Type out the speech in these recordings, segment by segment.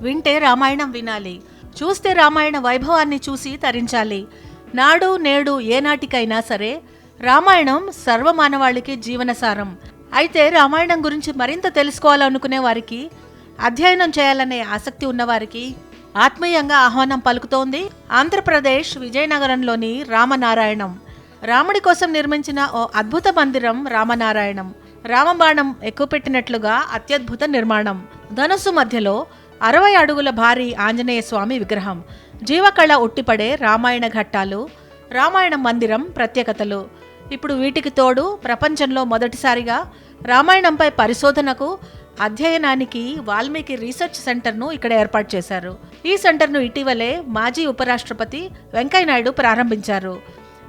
వింటే రామాయణం వినాలి. చూస్తే రామాయణ వైభవాన్ని చూసి తరించాలి. నాడు నేడు ఏనాటికైనా సరే రామాయణం సర్వమానవాళికి జీవనసారం. అయితే రామాయణం గురించి మరింత తెలుసుకోవాలనుకునే వారికి అధ్యయనం చేయాలనే ఆసక్తి ఉన్నవారికి ఆత్మీయంగా ఆహ్వానం పలుకుతోంది ఆంధ్రప్రదేశ్ విజయనగరంలోని రామనారాయణం. రాముడి కోసం నిర్మించిన ఓ అద్భుత మందిరం రామనారాయణం. రామబాణం ఎక్కుపెట్టినట్లుగా అత్యద్భుత నిర్మాణం. ధనుసు మధ్యలో అరవై అడుగుల భారీ ఆంజనేయ స్వామి విగ్రహం. జీవకళ ఉట్టిపడే రామాయణ ఘట్టాలు రామాయణ మందిరం ప్రత్యేకతలు. ఇప్పుడు వీటికి తోడు ప్రపంచంలో మొదటిసారిగా రామాయణంపై పరిశోధనకు అధ్యయనానికి వాల్మీకి రీసెర్చ్ సెంటర్ను ఇక్కడ ఏర్పాటు చేశారు. ఈ సెంటర్ను ఇటీవలే మాజీ ఉపరాష్ట్రపతి వెంకయ్యనాయుడు ప్రారంభించారు.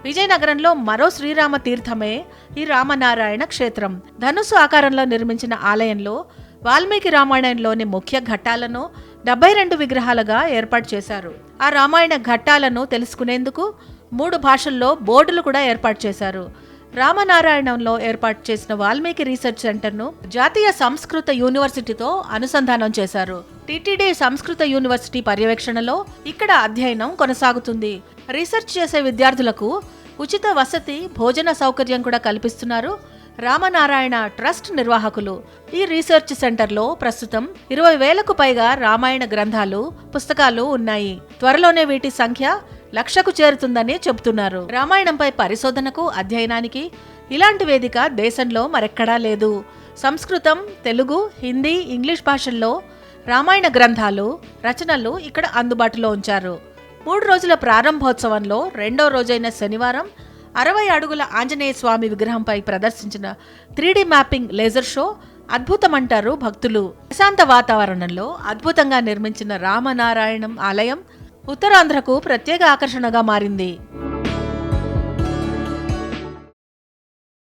విజయనగరంలో మరో శ్రీరామ తీర్థమే ఈ రామనారాయణ క్షేత్రం. ధనుసు ఆకారంలో నిర్మించిన ఆలయంలో వాల్మీకి రామాయణంలోని ముఖ్య ఘట్టాలను డెబ్బై రెండు విగ్రహాలుగా ఏర్పాటు చేశారు. ఆ రామాయణ ఘట్టాలను తెలుసుకునేందుకు మూడు భాషల్లో బోర్డులు కూడా ఏర్పాటు చేశారు. రామనారాయణంలో ఏర్పాటు చేసిన వాల్మీకి రీసెర్చ్ సెంటర్ను జాతీయ సంస్కృత యూనివర్సిటీతో అనుసంధానం చేశారు. టిటిడి సంస్కృత యూనివర్సిటీ పర్యవేక్షణలో ఇక్కడ అధ్యయనం కొనసాగుతుంది. రీసెర్చ్ చేసే విద్యార్థులకు ఉచిత వసతి భోజన సౌకర్యం కూడా కల్పిస్తున్నారు. రామనారాయణ ట్రస్ట్ నిర్వాహకులు. ఈ రీసెర్చ్ సెంటర్లో ప్రస్తుతం ఇరవై వేలకు పైగా రామాయణ గ్రంథాలు పుస్తకాలు ఉన్నాయి. త్వరలోనే వీటి సంఖ్య లక్షకు చేరుతుందని చెబుతున్నారు. రామాయణంపై పరిశోధనకు అధ్యయనానికి ఇలాంటి వేదిక దేశంలో మరెక్కడా లేదు. సంస్కృతం తెలుగు హిందీ ఇంగ్లీష్ భాషల్లో రామాయణ గ్రంథాలు రచనలు ఇక్కడ అందుబాటులో ఉంచారు. మూడు రోజుల ప్రారంభోత్సవంలో రెండో రోజైన శనివారం అరవై అడుగుల ఆంజనేయ స్వామి విగ్రహంపై ప్రదర్శించిన three D mapping laser show అద్భుతమంటారు భక్తులు. ప్రశాంత వాతావరణంలో అద్భుతంగా నిర్మించిన రామనారాయణం ఆలయం ఉత్తరాంధ్రకు ప్రత్యేక ఆకర్షణగా మారింది.